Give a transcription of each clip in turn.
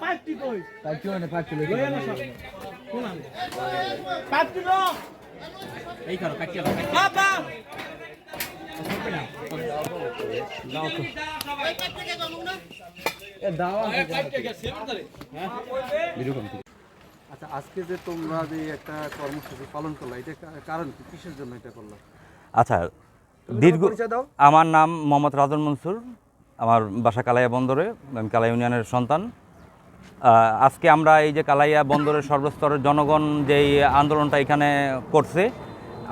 পাঁচটি কই পাঁচটি পাঁচটি পাঁচটি আচ্ছা আজকে যে তোমরা যে একটা কর্মসূচি পালন করলা এটা কারণ কি? কিসের জন্য এটা করলা? আচ্ছা দীর্ঘ আমার নাম মোহাম্মদ রাজন মনসুর। আমার বাসা কালাইয়া বন্দরে আমি কালাই ইউনিয়নের সন্তান। আজকে আমরা এই যে কালাইয়া বন্দরের সর্বস্তরের জনগণ যেই আন্দোলনটা এখানে করছে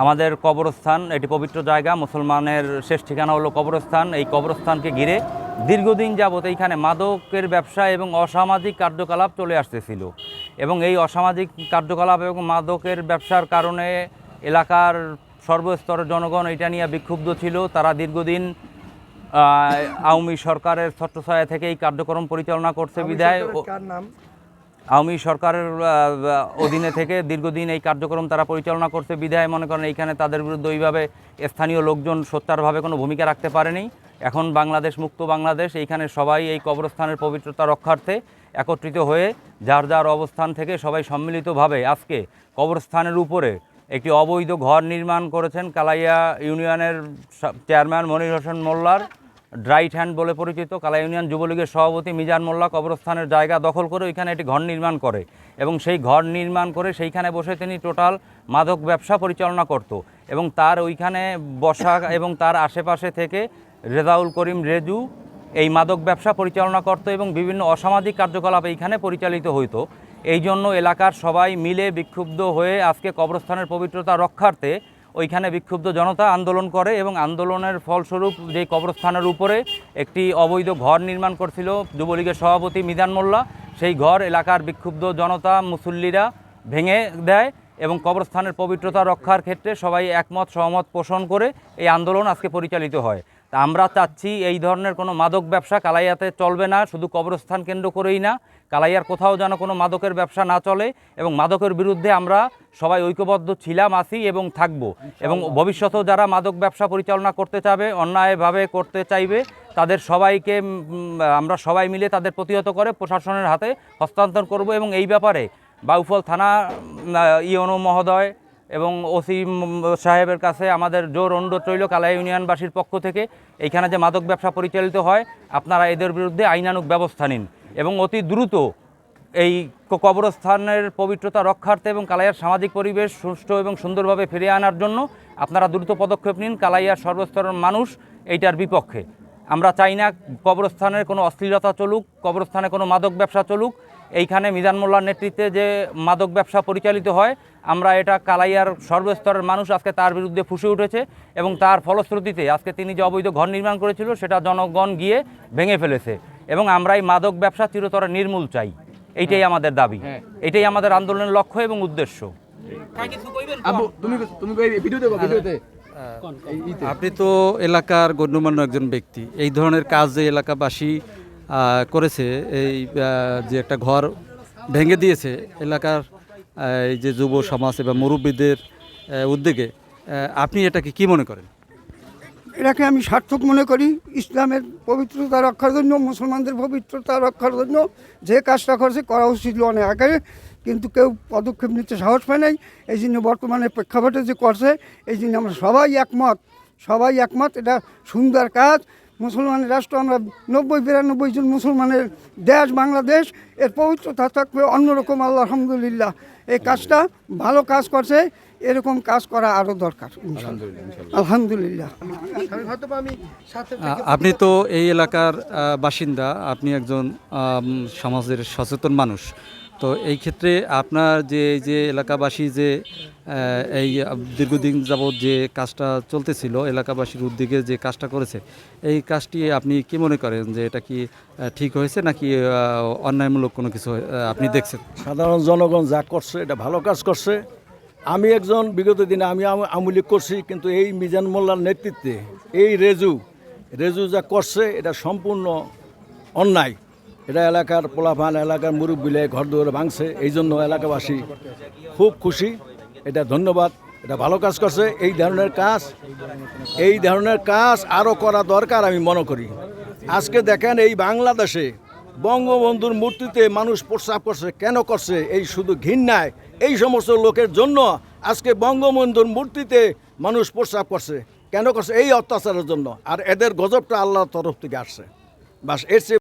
আমাদের কবরস্থান এটি পবিত্র জায়গা মুসলমানের শেষ ঠিকানা হলো কবরস্থান। এই কবরস্থানকে ঘিরে দীর্ঘদিন যাবত এইখানে মাদকের ব্যবসা এবং অসামাজিক কার্যকলাপ চলে আসতেছিল। এবং এই অসামাজিক কার্যকলাপ এবং মাদকের ব্যবসার কারণে এলাকার সর্বস্তরের জনগণ এটা নিয়ে বিক্ষুব্ধ ছিল। তারা দীর্ঘদিন আওয়ামী সরকারের ছত্রছায়া থেকে এই কার্যক্রম পরিচালনা করছে। বিধায় আওয়ামী সরকারের অধীনে থেকে দীর্ঘদিন এই কার্যক্রম তারা পরিচালনা করছে। বিধায় মনে করেন এইখানে তাদের বিরুদ্ধে ওইভাবে স্থানীয় লোকজন সত্যারভাবে কোনো ভূমিকা রাখতে পারেনি। এখন বাংলাদেশ, মুক্ত বাংলাদেশ, এইখানে সবাই এই কবরস্থানের পবিত্রতা রক্ষার্থে একত্রিত হয়ে যার যার অবস্থান থেকে সবাই সম্মিলিতভাবে আজকে কবরস্থানের উপরে একটি অবৈধ ঘর নির্মাণ করেছেন কালাইয়া ইউনিয়নের চেয়ারম্যান মনির হোসেন মোল্লার। ড্রাইট হ্যান্ড বলে পরিচিত কালা ইউনিয়ন যুবলীগের সভাপতি মিজান মোল্লা কবরস্থানের জায়গা দখল করে ওইখানে একটি ঘর নির্মাণ করে এবং সেই ঘর নির্মাণ করে সেইখানে বসে তিনি টোটাল মাদক ব্যবসা পরিচালনা করত এবং তার ওইখানে বসা এবং তার আশেপাশে থেকে রেজাউল করিম রেজু এই মাদক ব্যবসা পরিচালনা করত এবং বিভিন্ন অসামাজিক কার্যকলাপ এইখানে পরিচালিত হইতো। এই জন্য এলাকার সবাই মিলে বিক্ষুব্ধ হয়ে আজকে কবরস্থানের পবিত্রতা রক্ষার্থে ওইখানে বিক্ষুব্ধ জনতা আন্দোলন করে এবং আন্দোলনের ফলস্বরূপ যে কবরস্থানের উপরে একটি অবৈধ ঘর নির্মাণ করছিল যুবলীগের সভাপতি মিজান মোল্লা, সেই ঘর এলাকার বিক্ষুব্ধ জনতা, মুসল্লিরা ভেঙে দেয় এবং কবরস্থানের পবিত্রতা রক্ষার ক্ষেত্রে সবাই একমত, সহমত পোষণ করে এই আন্দোলন আজকে পরিচালিত হয়। তা আমরা চাচ্ছি এই ধরনের কোনো মাদক ব্যবসা কালাইয়াতে চলবে না শুধু কবরস্থান কেন্দ্র করেই না কালাইয়ার কোথাও যেন কোনো মাদকের ব্যবসা না চলে এবং মাদকের বিরুদ্ধে আমরা সবাই ঐক্যবদ্ধ ছিলাম আছি এবং থাকব। এবং ভবিষ্যতেও যারা মাদক ব্যবসা পরিচালনা করতে চাবে অন্যায়ভাবে করতে চাইবে তাদের সবাইকে আমরা সবাই মিলে তাদের প্রতিহত করে প্রশাসনের হাতে হস্তান্তর করব এবং এই ব্যাপারে বাউফল থানা ইয়নো মহোদয় এবং ওসি সাহেবের কাছে আমাদের জোর অনুরোধ রইল কালাই ইউনিয়নবাসীর পক্ষ থেকে, এইখানে যে মাদক ব্যবসা পরিচালিত হয়, আপনারা এদের বিরুদ্ধে আইনানুগ ব্যবস্থা নিন এবং অতি দ্রুত এই কবরস্থানের পবিত্রতা রক্ষার্থে এবং কালাইয়ার সামাজিক পরিবেশ সুষ্ঠু এবং সুন্দরভাবে ফিরে আনার জন্য আপনারা দ্রুত পদক্ষেপ নিন, কালাইয়ার সর্বস্তরের মানুষ এইটার বিপক্ষে। আমরা চাই না কবরস্থানের কোনো অশ্লীলতা চলুক, কবরস্থানে কোনো মাদক ব্যবসা চলুক এইখানে মিজান মোল্লার নেতৃত্বে যে মাদক ব্যবসা পরিচালিত হয় আমরা এটা কালাইয়ার সর্বস্তরের মানুষ আজকে তার বিরুদ্ধে ফুসে উঠেছে এবং তার ফলশ্রুতিতে আজকে তিনি যে অবৈধ ঘর নির্মাণ করেছিল সেটা জনগণ গিয়ে ভেঙে ফেলেছে এবং আমরা এই মাদক ব্যবসা চিরতরে নির্মূল চাই। এইটাই আমাদের দাবি। এটাই আমাদের আন্দোলনের লক্ষ্য এবং উদ্দেশ্য। আপনি তো এলাকার গণ্যমান্য একজন ব্যক্তি। এই ধরনের কাজ যে এলাকাবাসী করেছে, এই যে একটা ঘর ভেঙে দিয়েছে এলাকার এই যে যুব সমাজ এবং মুরব্বীদের উদ্যোগে আপনি এটাকে কি মনে করেন? এটাকে আমি সার্থক মনে করি, ইসলামের পবিত্রতা রক্ষার জন্য, মুসলমানদের পবিত্রতা রক্ষার জন্য, যে কাজটা করছে করা উচিত অনেক আগে, কিন্তু কেউ পদক্ষেপ নিতে সাহস পায় নাই, এই জন্য বর্তমানে প্রেক্ষাপটে যে করছে, এই জন্য আমরা সবাই একমত সবাই একমত, এটা সুন্দর কাজ মুসলমানের রাষ্ট্র আমরা নব্বই বিরানব্বই জন মুসলমানের দেশ বাংলাদেশ এর পবিত্রতা থাকবে অন্যরকম আল্লাহ আলহামদুলিল্লাহ। এই কাজটা ভালো কাজ করছে এরকম কাজ করা আরও দরকার। আলহামদুলিল্লাহ। আপনি তো এই এলাকার বাসিন্দা আপনি একজন সমাজের সচেতন মানুষ। তো এই ক্ষেত্রে আপনার যে, এই যে এলাকাবাসী যে এই দীর্ঘদিন যাবৎ যে কাজটা চলতেছিল, এলাকাবাসীর উদ্যোগে যে কাজটা করেছে, এই কাজটি আপনি কি মনে করেন যে এটা কি ঠিক হয়েছে নাকি অন্যায়মূলক কোনো কিছু আপনি দেখছেন? সাধারণ জনগণ যা করছে, এটা ভালো কাজ করছে। আমি একজন, বিগত দিনে আমি আম- আমলি করছি, কিন্তু এই মিজান মোল্লার নেতৃত্বে, এই রেজু রেজু যা করছে, এটা সম্পূর্ণ অন্যায়। এটা এলাকার পোলাপান, এলাকার মুরব্বিলে ঘর দুয়ারে ভাঙছে এই জন্য এলাকাবাসী খুব খুশি। এটা ধন্যবাদ, এটা ভালো কাজ করছে। এই ধরনের কাজ, এই ধরনের কাজ আরও করা দরকার আমি মনে করি। আজকে দেখেন এই বাংলাদেশে বঙ্গবন্ধুর মূর্তিতে মানুষ প্রস্রাব করছে, কেন করছে? এই শুধু ঘৃণায়। এই সমস্ত লোকের জন্য আজকে বঙ্গবন্ধুর মূর্তিতে মানুষ প্রস্রাব করছে, কেন করছে? এই অত্যাচারের জন্য। আর এদের গজবটা আল্লাহর তরফ থেকে আসছে। বাস, এর